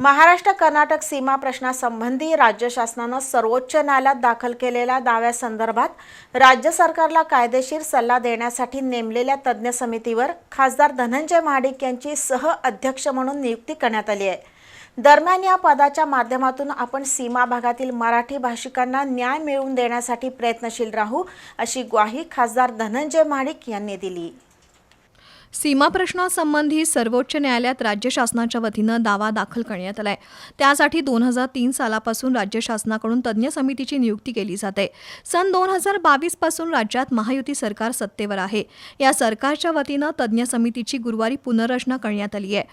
महाराष्ट्र कर्नाटक सीमा प्रश्नासंबंधी राज्य शासनानं सर्वोच्च न्यायालयात दाखल केलेल्या दाव्यासंदर्भात राज्य सरकारला कायदेशीर सल्ला देण्यासाठी नेमलेल्या तज्ज्ञ समितीवर खासदार धनंजय महाडिक यांची सह अध्यक्ष म्हणून नियुक्ती करण्यात आली आहे. दरम्यान या पदाच्या माध्यमातून आपण सीमा भागातील मराठी भाषिकांना न्याय मिळवून देण्यासाठी प्रयत्नशील राहू अशी ग्वाही खासदार धनंजय महाडिक यांनी दिली. सीमा प्रश्नासंबंधी सर्वोच्च न्यायालयात राज्य शासनाच्या वतीनं दावा दाखल करण्यात आलाय. त्यासाठी दोन हजार तीन सालापासून राज्य शासनाकडून तज्ज्ञ समितीची नियुक्ती केली जाते. सन दोन हजार बावीसपासून राज्यात महायुती सरकार सत्तेवर आहे. या सरकारच्या वतीनं तज्ज्ञ समितीची गुरुवारी पुनर्रचना करण्यात आली आहे.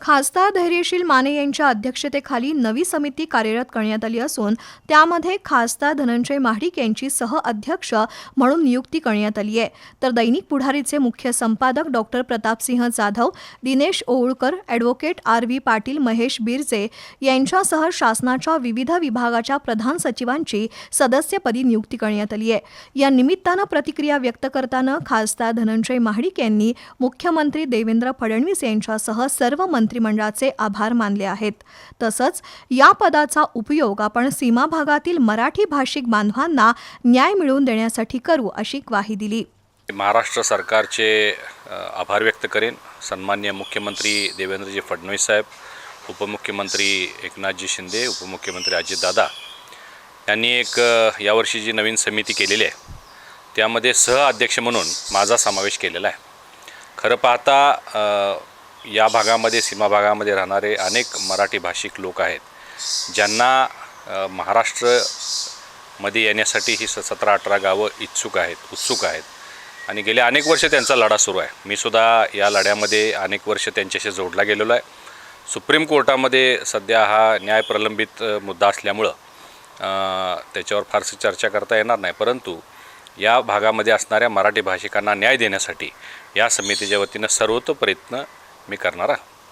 खासदार धैर्यशील माने यांच्या अध्यक्षतेखाली नवी समिती कार्यरत करण्यात आली असून त्यामध्ये खासदार धनंजय महाडिक यांची सह अध्यक्ष म्हणून नियुक्ती करण्यात आली आहे. तर दैनिक पुढारीचे मुख्य संपादक doctor Pratapsinh Jadhav Dinesh Owalkar advocate R V Patil Mahesh Birje यांच्यासह शासनाच्या विविध विभागाच्या प्रधान सचिवांची सदस्यपदी नियुक्ती करण्यात आली आहे. या निमित्तानं प्रतिक्रिया व्यक्त करताना खासदार धनंजय महाडिक यांनी मुख्यमंत्री देवेंद्र फडणवीस यांच्यासह सर्व मंत्री मंत्रिमंडळाचे आभार मानले आहेत. तसंच या पदाचा उपयोग आपण सीमा भागातील मराठी भाषिक बांधवांना न्याय मिळवून देण्यासाठी करू अशी ग्वाही दिली. महाराष्ट्र सरकारचे आभार व्यक्त करेन. सन्मान्य मुख्यमंत्री देवेंद्रजी फडणवीस साहेब उपमुख्यमंत्री एकनाथजी शिंदे उपमुख्यमंत्री अजितदादा यांनी एक यावर्षी जी नवीन समिती केलेली आहे त्यामध्ये सह अध्यक्ष म्हणून माझा समावेश केलेला आहे. खरं पाहता या भागामध्ये सीमा भागामध्ये राहणारे अनेक मराठी भाषिक लोक आहेत ज्यांना महाराष्ट्रमध्ये येण्यासाठी ही स सतरा अठरा गावं इच्छुक आहेत उत्सुक आहेत. आणि गेल्या अनेक वर्ष त्यांचा लढा सुरू आहे. मी सुद्धा या लढ्यामध्ये अनेक वर्ष त्यांच्याशी जोडला गेलेलो आहे. सुप्रीम कोर्टामध्ये सध्या हा न्याय प्रलंबित मुद्दा असल्यामुळं त्याच्यावर फारशी चर्चा करता येणार नाही. परंतु या भागामध्ये असणाऱ्या मराठी भाषिकांना न्याय देण्यासाठी या समितीच्या वतीनं सर्वतो प्रयत्न मी करणार आहे.